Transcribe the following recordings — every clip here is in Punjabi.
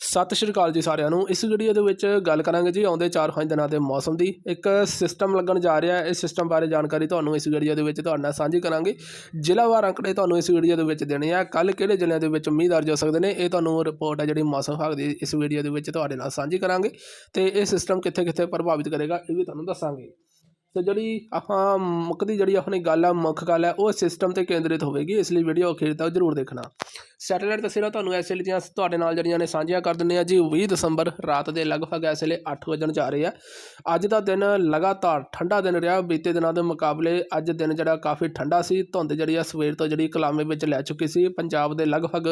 ਸਤਿ ਸ਼੍ਰੀ ਅਕਾਲ ਜੀ ਸਾਰਿਆਂ ਨੂੰ। ਇਸ ਵੀਡੀਓ ਦੇ ਵਿੱਚ ਗੱਲ ਕਰਾਂਗੇ ਜੀ ਆਉਂਦੇ 4-5 ਦਿਨਾਂ ਦੇ ਮੌਸਮ ਦੀ। ਇੱਕ ਸਿਸਟਮ ਲੱਗਣ ਜਾ ਰਿਹਾ ਹੈ। ਇਸ ਸਿਸਟਮ ਬਾਰੇ ਜਾਣਕਾਰੀ ਤੁਹਾਨੂੰ ਇਸ ਵੀਡੀਓ ਦੇ ਵਿੱਚ ਤੁਹਾਡੇ ਨਾਲ ਸਾਂਝੀ ਕਰਾਂਗੇ। ਜ਼ਿਲ੍ਹਾਵਾਰ ਅੰਕੜੇ ਤੁਹਾਨੂੰ ਇਸ ਵੀਡੀਓ ਦੇ ਵਿੱਚ ਦੇਣੇ ਆ। ਕੱਲ ਕਿਹੜੇ ਜ਼ਿਲ੍ਹਿਆਂ ਦੇ ਵਿੱਚ ਮੀਂਹ ਦਰਜ ਹੋ ਸਕਦੇ ਨੇ, ਇਹ ਤੁਹਾਨੂੰ ਰਿਪੋਰਟ ਹੈ ਜਿਹੜੀ ਮੌਸਮ ਵਿਭਾਗ ਦੀ ਇਸ ਵੀਡੀਓ ਦੇ ਵਿੱਚ ਤੁਹਾਡੇ ਨਾਲ ਸਾਂਝੀ ਕਰਾਂਗੇ। ਤੇ ਇਹ ਸਿਸਟਮ ਕਿੱਥੇ ਕਿੱਥੇ ਪ੍ਰਭਾਵਿਤ ਕਰੇਗਾ, ਇਹ ਵੀ ਤੁਹਾਨੂੰ ਦੱਸਾਂਗੇ। ਤੇ ਜਿਹੜੀ ਆਪਾਂ ਮੁੱਕਦੀ ਜਿਹੜੀ ਆਪਣੀ ਗੱਲ ਆ, ਮੁੱਖ ਗੱਲ ਹੈ, ਉਹ ਸਿਸਟਮ ਤੇ ਕੇਂਦਰਿਤ ਹੋਵੇਗੀ। ਇਸ ਲਈ ਵੀਡੀਓ ਅਖੀਰ ਤੱਕ ਜ਼ਰੂਰ ਦੇਖਣਾ। ਸੈਟੇਲਾਈਟ ਤਸਵੀਰਾਂ ਤੁਹਾਨੂੰ ਇਸ ਵੇਲੇ ਦੀਆਂ ਤੁਹਾਡੇ ਨਾਲ ਜਿਹੜੀਆਂ ਨੇ ਸਾਂਝੀਆਂ ਕਰ ਦਿੰਦੇ ਆ ਜੀ 20 ਦਸੰਬਰ ਰਾਤ ਦੇ ਲਗਭਗ ਇਸ ਵੇਲੇ 8 ਵਜਣ ਜਾ ਰਹੇ ਆ। ਅੱਜ ਦਾ ਦਿਨ ਲਗਾਤਾਰ ਠੰਡਾ ਦਿਨ ਰਿਹਾ। ਬੀਤੇ ਦਿਨਾਂ ਦੇ ਮੁਕਾਬਲੇ ਅੱਜ ਦਿਨ ਜਿਹੜਾ ਕਾਫੀ ਠੰਡਾ ਸੀ। ਧੁੰਦ ਜਿਹੜੀ ਆ, ਸਵੇਰ ਤੋਂ ਜਿਹੜੀ ਕਲਾਮੇ ਵਿੱਚ ਲੈ ਚੁੱਕੀ ਸੀ। ਪੰਜਾਬ ਦੇ ਲਗਭਗ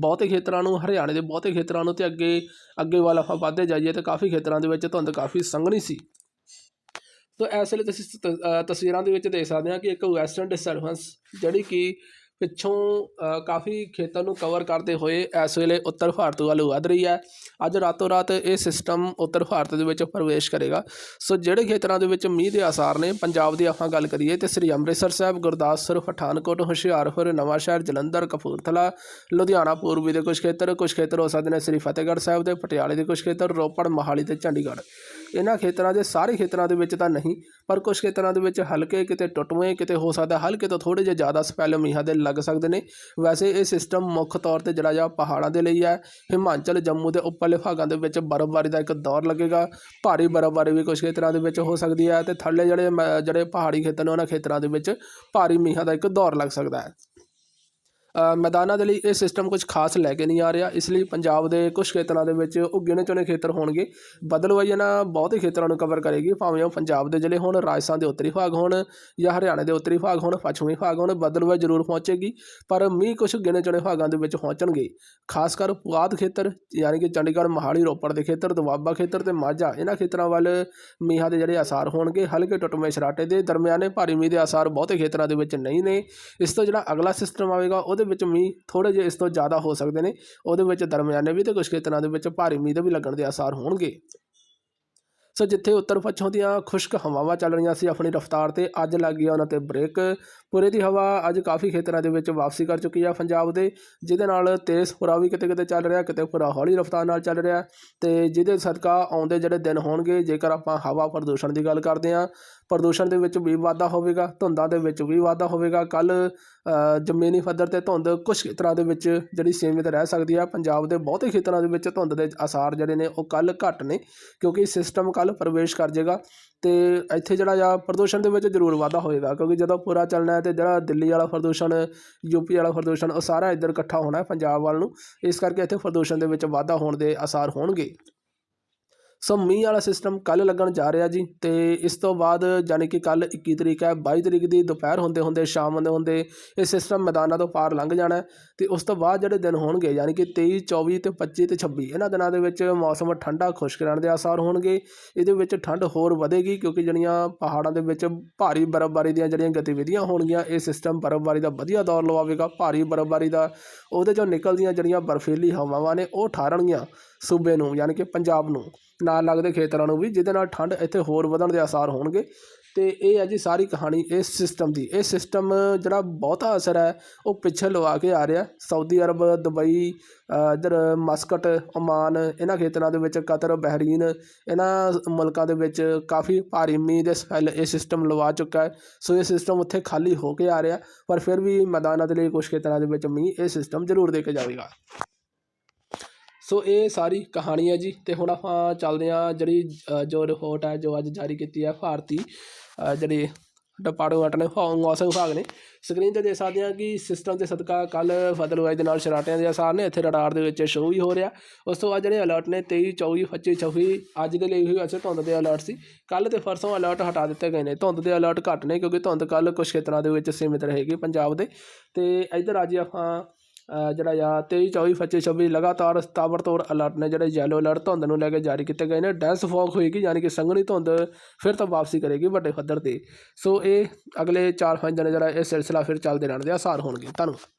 ਬਹੁਤੇ ਖੇਤਰਾਂ ਨੂੰ, ਹਰਿਆਣੇ ਦੇ ਬਹੁਤੇ ਖੇਤਰਾਂ ਨੂੰ ਤੇ ਅੱਗੇ ਅੱਗੇ ਵੱਲ ਆਪਾਂ ਵੱਧਦੇ ਜਾਈਏ ਤੇ ਕਾਫੀ ਖੇਤਰਾਂ ਦੇ ਵਿੱਚ ਧੁੰਦ ਕਾਫੀ ਸੰਘਣੀ ਸੀ। ਤੋ ਇਸ ਵੇਲੇ ਤੁਸੀਂ ਤਸਵੀਰਾਂ ਦੇ ਵਿੱਚ ਦੇਖ ਸਕਦੇ ਹਾਂ ਕਿ ਇੱਕ ਵੈਸਟਰਨ ਡਿਸਟਰਬੈਂਸ ਜਿਹੜੀ ਕਿ ਪਿੱਛੋਂ ਕਾਫੀ ਖੇਤਰ ਨੂੰ ਕਵਰ ਕਰਦੇ ਹੋਏ ਇਸ ਵੇਲੇ ਉੱਤਰ ਭਾਰਤ ਵੱਲ ਵੱਧ ਰਹੀ ਹੈ। ਅੱਜ ਰਾਤੋਂ ਰਾਤ ਇਹ ਸਿਸਟਮ ਉੱਤਰ ਭਾਰਤ ਦੇ ਵਿੱਚ ਪ੍ਰਵੇਸ਼ ਕਰੇਗਾ। ਸੋ ਜਿਹੜੇ ਖੇਤਰਾਂ ਦੇ ਵਿੱਚ ਮੀਂਹ ਦੇ ਆਸਾਰ ਨੇ, ਪੰਜਾਬ ਦੀ ਆਪਾਂ ਗੱਲ ਕਰੀਏ ਤੇ ਸ੍ਰੀ ਅੰਮ੍ਰਿਤਸਰ ਸਾਹਿਬ, ਗੁਰਦਾਸਪੁਰ, ਪਠਾਨਕੋਟ, ਹੁਸ਼ਿਆਰਪੁਰ, ਨਵਾਂਸ਼ਹਿਰ, ਜਲੰਧਰ, ਕਪੂਰਥਲਾ, ਲੁਧਿਆਣਾ, ਪੂਰਬੀ ਦੇ ਕੁਝ ਖੇਤਰ ਕੁਝ ਖੇਤਰ ਹੋ ਸਕਦੇ ਨੇ ਸ੍ਰੀ ਫਤਿਹਗੜ੍ਹ ਸਾਹਿਬ ਦੇ, ਪਟਿਆਲੇ ਦੇ ਕੁਝ ਖੇਤਰ, ਰੋਪੜ, ਮੋਹਾਲੀ ਤੇ ਚੰਡੀਗੜ੍ਹ। ਇਹਨਾਂ ਖੇਤਰਾਂ ਦੇ ਸਾਰੇ ਖੇਤਰਾਂ ਦੇ ਵਿੱਚ ਤਾਂ ਨਹੀਂ, ਪਰ ਕੁਝ ਖੇਤਰਾਂ ਦੇ ਵਿੱਚ ਹਲਕੇ ਕਿਤੇ ਟੁੱਟਵੇਂ, ਕਿਤੇ ਹੋ ਸਕਦਾ ਹਲਕੇ ਤੋਂ ਥੋੜੇ ਜਿਹਾ ਜ਼ਿਆਦਾ ਸਪੈਲ ਮੀਂਹਾਂ ਦੇ ਲੱਗ ਸਕਦੇ ਨੇ। ਵੈਸੇ ਇਹ ਸਿਸਟਮ ਮੁੱਖ ਤੌਰ ਤੇ ਜਿਹੜਾ ਜਾਂ ਪਹਾੜਾਂ ਦੇ ਲਈ ਹੈ, ਹਿਮਾਚਲ, ਜੰਮੂ ਦੇ ਉੱਪਰਲੇ ਭਾਗਾਂ ਦੇ ਵਿੱਚ ਬਰਫ਼ਬਾਰੀ ਦਾ ਇੱਕ ਦੌਰ ਲੱਗੇਗਾ। ਭਾਰੀ ਬਰਫ਼ਬਾਰੀ ਵੀ ਕੁਝ ਖੇਤਰਾਂ ਦੇ ਵਿੱਚ ਹੋ ਸਕਦੀ ਹੈ ਤੇ ਥੱਲੇ ਜਿਹੜੇ ਮ- ਜਿਹੜੇ ਪਹਾੜੀ ਖੇਤਰ ਨੇ ਉਹਨਾਂ ਖੇਤਰਾਂ ਦੇ ਵਿੱਚ ਭਾਰੀ ਮੀਂਹਾਂ ਦਾ ਇੱਕ ਦੌਰ ਲੱਗ ਸਕਦਾ ਹੈ। ਮੈਦਾਨਾਂ ਦੇ ਲਈ ਇਹ ਸਿਸਟਮ ਕੁਝ ਖਾਸ ਲੈ ਕੇ ਨਹੀਂ ਆ ਰਿਹਾ। ਇਸ ਲਈ ਪੰਜਾਬ ਦੇ ਕੁਝ ਖੇਤਰਾਂ ਦੇ ਵਿੱਚ ਉਹ ਗਿਣੇ ਚੁਣੇ ਖੇਤਰ ਹੋਣਗੇ। ਬਦਲਵਾਈ ਇਹਨਾਂ ਬਹੁਤੇ ਖੇਤਰਾਂ ਨੂੰ ਕਵਰ ਕਰੇਗੀ। ਭਾਵੇਂ ਉਹ ਪੰਜਾਬ ਦੇ ਜ਼ਿਲ੍ਹੇ ਹੋਣ, ਰਾਜਸਥਾਨ ਦੇ ਉੱਤਰੀ ਭਾਗ ਹੋਣ ਜਾਂ ਹਰਿਆਣਾ ਦੇ ਉੱਤਰੀ ਭਾਗ ਹੋਣ, ਪੱਛਮੀ ਭਾਗ ਹੋਣ ਬਦਲਵਾਈ ਜ਼ਰੂਰ ਪਹੁੰਚੇਗੀ। ਪਰ ਮੀਂਹ ਕੁਝ ਗਿਣੇ ਚੁਣੇ ਭਾਗਾਂ ਦੇ ਵਿੱਚ ਪਹੁੰਚਣਗੇ। ਖਾਸ ਕਰ ਪੁਆਧ ਖੇਤਰ, ਯਾਨੀ ਕਿ ਚੰਡੀਗੜ੍ਹ, ਮੋਹਾਲੀ, ਰੋਪੜ ਦੇ ਖੇਤਰ, ਦੁਆਬਾ ਖੇਤਰ ਤੇ ਮਾਝਾ, ਇਹਨਾਂ ਖੇਤਰਾਂ ਵੱਲ ਮੀਂਹਾਂ ਦੇ ਜਿਹੜੇ ਅਸਾਰ ਹੋਣਗੇ, ਹਲਕੇ ਟੁੱਟਵੇਂ ਸ਼ਰਾਟੇ ਦੇ ਦਰਮਿਆਨੇ ਭਾਰੀ ਮੀਂਹ ਦੇ ਅਸਾਰ ਬਹੁਤੇ ਖੇਤਰਾਂ ਦੇ ਵਿੱਚ ਨਹੀਂ ਨੇ। ਇਸ ਤੋਂ ਜਿਹੜਾ ਅਗਲਾ ਸਿਸਟਮ ਆਵੇਗਾ ਉਹ ਉਹਦੇ ਵਿੱਚ ਮੀਂਹ ਥੋੜੇ ਜਿਹੇ ਇਸ ਤੋਂ ਜ਼ਿਆਦਾ ਹੋ ਸਕਦੇ ਨੇ। ਉਹਦੇ ਵਿੱਚ ਦਰਮਿਆਨੇ ਵੀ ਤੇ ਕੁਝ ਖੇਤਰਾਂ ਦੇ ਵਿੱਚ ਭਾਰੀ ਮੀਂਹ ਦੇ ਵੀ ਲੱਗਣ ਦੇ ਅਸਾਰ ਹੋਣਗੇ। ਸੋ ਜਿੱਥੇ ਉੱਤਰ ਪੱਛਮ ਦੀਆਂ ਖੁਸ਼ਕ ਹਵਾਵਾਂ ਚੱਲ ਰਹੀਆਂ ਸੀ ਆਪਣੀ ਰਫ਼ਤਾਰ ਤੇ ਅੱਜ ਲੱਗ ਗਿਆ ਉਹਨਾਂ ਤੇ ਬ੍ਰੇਕ। ਪੂਰੇ ਦੀ ਹਵਾ ਅੱਜ ਕਾਫੀ ਖੇਤਰਾਂ ਦੇ ਵਿੱਚ ਵਾਪਸੀ ਕਰ ਚੁੱਕੀ ਆ ਪੰਜਾਬ ਦੇ, ਜਿਹਦੇ ਨਾਲ ਤੇਜ਼ ਪੁਰਾ ਵੀ ਕਿਤੇ ਕਿਤੇ ਚੱਲ ਰਿਹਾ, ਕਿਤੇ ਪੁਰਾ ਹੌਲੀ ਰਫ਼ਤਾਰ ਨਾਲ ਚੱਲ ਰਿਹਾ ਤੇ ਜਿਹਦੇ ਸਦਕਾ ਆਉਂਦੇ ਜਿਹੜੇ ਦਿਨ ਹੋਣਗੇ, ਜੇਕਰ ਆਪਾਂ ਹਵਾ ਪ੍ਰਦੂਸ਼ਣ ਦੀ ਗੱਲ ਕਰਦੇ ਹਾਂ, ਪ੍ਰਦੂਸ਼ਣ ਦੇ ਵਿੱਚ ਵੀ ਵਾਧਾ ਹੋਵੇਗਾ, ਧੁੰਦਾਂ ਦੇ ਵਿੱਚ ਵੀ ਵਾਧਾ ਹੋਵੇਗਾ। ਕੱਲ ਜ਼ਮੀਨੀ ਪੱਧਰ ਤੇ ਧੁੰਦ ਕੁਝ ਖੇਤਰਾਂ ਦੇ ਵਿੱਚ ਜਿਹੜੀ ਸੀਮਿਤ ਰਹਿ ਸਕਦੀ ਆ। ਪੰਜਾਬ ਦੇ ਬਹੁਤੇ ਖੇਤਰਾਂ ਦੇ ਵਿੱਚ ਧੁੰਦ ਦੇ ਅਸਾਰ ਜਿਹੜੇ ਨੇ ਉਹ ਕੱਲ ਘੱਟ ਨੇ, ਕਿਉਂਕਿ ਸਿਸਟਮ ਕੱਲ ਪ੍ਰਵੇਸ਼ ਕਰ ਜਾਏਗਾ ਤੇ ਇੱਥੇ ਜਿਹੜਾ ਆ, ਪ੍ਰਦੂਸ਼ਣ ਦੇ ਵਿੱਚ ਜ਼ਰੂਰ ਵਾਧਾ ਹੋਏਗਾ, ਕਿਉਂਕਿ ਜਦੋਂ ਪੂਰਾ ਚੱਲਣਾ ਹੈ ਤੇ ਜਿਹੜਾ ਦਿੱਲੀ ਵਾਲਾ ਪ੍ਰਦੂਸ਼ਣ ਯੂਪੀ ਵਾਲਾ ਪ੍ਰਦੂਸ਼ਣ, ਉਹ ਸਾਰਾ ਇੱਧਰ ਇਕੱਠਾ ਹੋਣਾ ਹੈ ਪੰਜਾਬ ਵੱਲ ਨੂੰ। ਇਸ ਕਰਕੇ ਇੱਥੇ ਪ੍ਰਦੂਸ਼ਣ ਦੇ ਵਿੱਚ ਵਾਧਾ ਹੋਣ ਦੇ ਆਸਾਰ ਹੋਣਗੇ। ਸੋ ਮੀਂਹ ਵਾਲਾ ਸਿਸਟਮ ਕੱਲ ਲੱਗਣ ਜਾ ਰਿਹਾ ਜੀ ਤੇ ਇਸ ਤੋਂ ਬਾਅਦ ਯਾਨੀ ਕਿ ਕੱਲ 21 ਤਰੀਕ ਹੈ 22 ਤਰੀਕ ਦੀ ਦੁਪਹਿਰ ਹੁੰਦੇ ਹੁੰਦੇ, ਸ਼ਾਮ ਹੁੰਦੇ ਹੁੰਦੇ ਇਹ ਸਿਸਟਮ ਮੈਦਾਨਾਂ ਤੋਂ ਪਾਰ ਲੰਘ ਜਾਣਾ ਹੈ ਤੇ ਉਸ ਤੋਂ ਬਾਅਦ ਜਿਹੜੇ ਦਿਨ ਹੋਣਗੇ ਯਾਨੀ ਕਿ 23 24 ਤੇ 25 ਤੇ 26 ਇਹਨਾਂ ਦਿਨਾਂ ਦੇ ਵਿੱਚ ਮੌਸਮ ਠੰਡਾ, ਖੁਸ਼ਕ ਰਹਿਣ ਦੇ ਆਸਾਰ ਹੋਣਗੇ। ਇਹਦੇ ਵਿੱਚ ਠੰਡ ਹੋਰ ਵਧੇਗੀ ਕਿਉਂਕਿ ਜਿਹੜੀਆਂ ਪਹਾੜਾਂ ਦੇ ਵਿੱਚ ਭਾਰੀ ਬਰਫ਼ਬਾਰੀ ਦੀਆਂ ਜਿਹੜੀਆਂ ਗਤੀਵਿਧੀਆਂ ਹੋਣਗੀਆਂ, ਇਹ ਸਿਸਟਮ ਬਰਫ਼ਬਾਰੀ ਦਾ ਵਧੀਆ ਦੌਰ ਲਵਾਵੇਗਾ। ਭਾਰੀ ਬਰਫ਼ਬਾਰੀ ਦਾ ਉਹਦੇ ਚੋਂ ਨਿਕਲਦੀਆਂ ਜਿਹੜੀਆਂ ਬਰਫੀਲੀ ਹਵਾਵਾਂ ਨੇ ਉਹ ਠਾਰਨਗੀਆਂ। ਸੂਬੇ ਨੂੰ ਯਾਨੀ ਕਿ ਪੰਜਾਬ ਨੂੰ ਨਾਲ ਲੱਗਦੇ ਖੇਤਰਾਂ ਨੂੰ ਵੀ ਜਿਹਦੇ ਨਾਲ ਠੰਡ ਇੱਥੇ ਹੋਰ ਵਧਣ ਦੇ ਆਸਾਰ ਹੋਣਗੇ। ਤੇ ਇਹ ਹੈ ਜੀ ਸਾਰੀ ਕਹਾਣੀ ਇਸ ਸਿਸਟਮ ਦੀ। ਇਹ ਸਿਸਟਮ ਜਿਹੜਾ ਬਹੁਤਾ ਅਸਰ ਹੈ ਉਹ ਪਿੱਛੇ ਲਵਾ ਕੇ ਆ ਰਿਹਾ। ਸਾਊਦੀ ਅਰਬ ਦੁਬਈ ਅ, ਇੱਧਰ ਮਸਕਟ ਓਮਾਨ ਇਹਨਾਂ ਖੇਤਰਾਂ ਦੇ ਵਿੱਚ ਕਤਰ ਬਹਿਰੀਨ ਇਹਨਾਂ ਮੁਲਕਾਂ ਦੇ ਵਿੱਚ ਕਾਫੀ ਭਾਰੀ ਮੀਂਹ ਦੇ ਸਪੈਲ ਇਹ ਸਿਸਟਮ ਲਵਾ ਚੁੱਕਾ ਹੈ। ਸੋ ਇਹ ਸਿਸਟਮ ਉੱਥੇ ਖਾਲੀ ਹੋ ਕੇ ਆ ਰਿਹਾ ਪਰ ਫਿਰ ਵੀ ਮੈਦਾਨਾਂ ਦੇ ਲਈ ਕੁਝ ਖੇਤਰਾਂ ਦੇ ਵਿੱਚ ਮੀਂਹ ਇਹ ਸਿਸਟਮ ਜ਼ਰੂਰ ਦੇ ਕੇ ਜਾਵੇਗਾ। ਸੋ ਇਹ ਸਾਰੀ ਕਹਾਣੀ ਹੈ ਜੀ ਤੇ ਹੁਣ ਆਪਾਂ ਚੱਲਦੇ ਹਾਂ ਜਿਹੜੀ ਜੋ ਰਿਪੋਰਟ ਹੈ ਜੋ ਅੱਜ ਜਾਰੀ ਕੀਤੀ ਹੈ ਭਾਰਤੀ ਅ, ਜਿਹੜੀ ਡਿਪਾਰਟਮੈਂਟ ਨੇ ਫੌ- ਮੌਸਮ ਵਿਭਾਗ ਨੇ। ਸਕਰੀਨ ਤੇ ਦੇਖ ਸਕਦੇ ਹਾਂ ਕਿ ਸਿਸਟਮ ਦੇ ਸਦਕਾ ਕੱਲ ਫਤਲਵਾਈ ਦੇ ਨਾਲ ਸ਼ਰਾਟਿਆਂ ਦੇ ਅਸਾਰ ਨੇ। ਇੱਥੇ ਰਡਾਰ ਦੇ ਵਿੱਚ ਸ਼ੋਅ ਵੀ ਹੋ ਰਿਹਾ। ਉਸ ਤੋਂ ਬਾਅਦ ਜਿਹੜੇ ਅਲਰਟ ਨੇ 23 24 25 26 ਅੱਜ ਦੇ ਲਈ ਵੀ ਵੈਸੇ ਧੁੰਦ ਦੇ ਅਲਰਟ ਸੀ। ਕੱਲ ਤੇ ਪਰਸੋਂ ਅਲਰਟ ਹਟਾ ਦਿੱਤੇ ਗਏ ਨੇ। ਧੁੰਦ ਦੇ ਅਲਰਟ ਘੱਟ ਨੇ ਕਿਉਂਕਿ ਧੁੰਦ ਕੱਲ ਕੁਝ ਖੇਤਰਾਂ ਦੇ ਵਿੱਚ ਸੀਮਿਤ ਰਹੇਗੀ ਪੰਜਾਬ ਦੇ। ਤੇ ਇੱਧਰ ਅੱਜ ਆਪਾਂ ਜਿਹੜਾ ਆ 23 24 25 26 ਲਗਾਤਾਰ ਤਾਬੜਤੋੜ ਅਲਰਟ ਨੇ ਜਿਹੜੇ ਯੈਲੋ ਅਲਰਟ ਧੁੰਦ ਨੂੰ ਲੈ ਕੇ ਜਾਰੀ ਕੀਤੇ ਗਏ ਨੇ। ਡੈਂਸ ਫੌਗ ਹੋਏਗੀ, ਯਾਨੀ ਕਿ ਸੰਘਣੀ ਧੁੰਦ ਫਿਰ ਤੋਂ ਵਾਪਸੀ ਕਰੇਗੀ ਵੱਡੇ ਪੱਧਰ ਤੇ। ਸੋ ਇਹ ਅਗਲੇ 4-5 ਦਿਨ ਜਿਹੜਾ ਇਹ ਸਿਲਸਿਲਾ ਫਿਰ ਚੱਲਦੇ ਰਹਿਣ ਦੇ ਆਸਾਰ ਹੋਣਗੇ। ਧੰਨਵਾਦ।